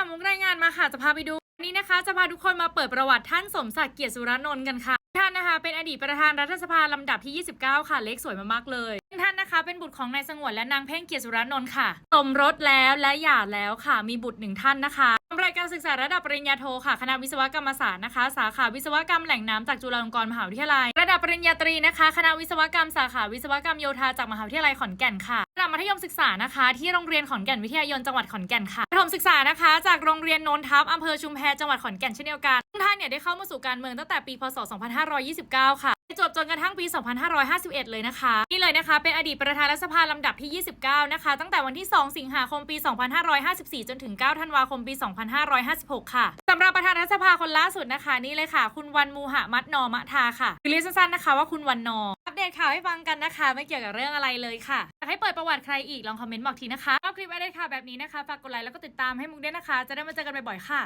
ค่ะมุกรายงานมาค่ะจะพาไปดูนี้นะคะ จะพาทุกคนมาเปิดประวัติท่านสมศักดิ์เกียรติสุรนนท์กันค่ะ ท่านนะคะเป็นอดีตประธานรัฐสภาลำดับที่ 29 ค่ะ เลขสวยมากๆเลยท่านนะคะ เป็นบุตรของนายสงวนและนางเพ่งเกียรติสุรนนท์ค่ะสมรสแล้วและหย่าแล้วค่ะ มีบุตรหนึ่งท่านนะคะรายการศึกษาระดับปริญญาโทค่ะ คณะวิศวกรรมศาสตร์นะคะ สาขาวิศวกรรมแหล่งน้ำจากจุฬาลงกรณ์มหาวิทยาลัย ดับปริญญาตรีนะคะ คณะวิศวกรรมสาขาวิศวกรรมโยธาจากมหาวิทยาลัยขอนแก่นค่ะระดับมัธยมศึกษานะคะ ที่โรงเรียนขอนแก่นวิทยายนจังหวัดขอนแก่นค่ะประถมศึกษานะคะ จากโรงเรียนโนนทับอำเภอชุมแพจังหวัดขอนแก่นเช่นเดียวกันท่านเนี่ยได้เข้ามาสู่การเมืองตั้งแต่ปีพศ 2529 ค่ะ จบจนกระทั่งปี 2551 เลยนะคะ นี่เลยนะคะ เป็นอดีตประธานรัฐสภาลำดับที่ 29 นะคะ ตั้งแต่วันที่ 2 สิงหาคมปี 2554 จนถึง 9 ธันวาคมปี 2556 ค่ะสำหรับประธานรัฐสภาคนล่าสุดนะคะ นี่เลยค่ะ คุณวันมูหะมัดนอมะทาค่ะหรือเรียกสั้นๆนะคะว่าคุณวันนออัปเดตข่าวให้ฟังกันนะคะ ไม่เกี่ยวกับเรื่องอะไรเลยค่ะอยากให้เปิดประวัติใครอีกลองคอมเมนต์บอกทีนะคะชอบคลิปอะไรค่ะแบบนี้นะคะฝากกดไลค์แล้วก็ติดตามให้มุกด้วยนะคะ จะได้มาเจอกันบ่อยๆค่ะ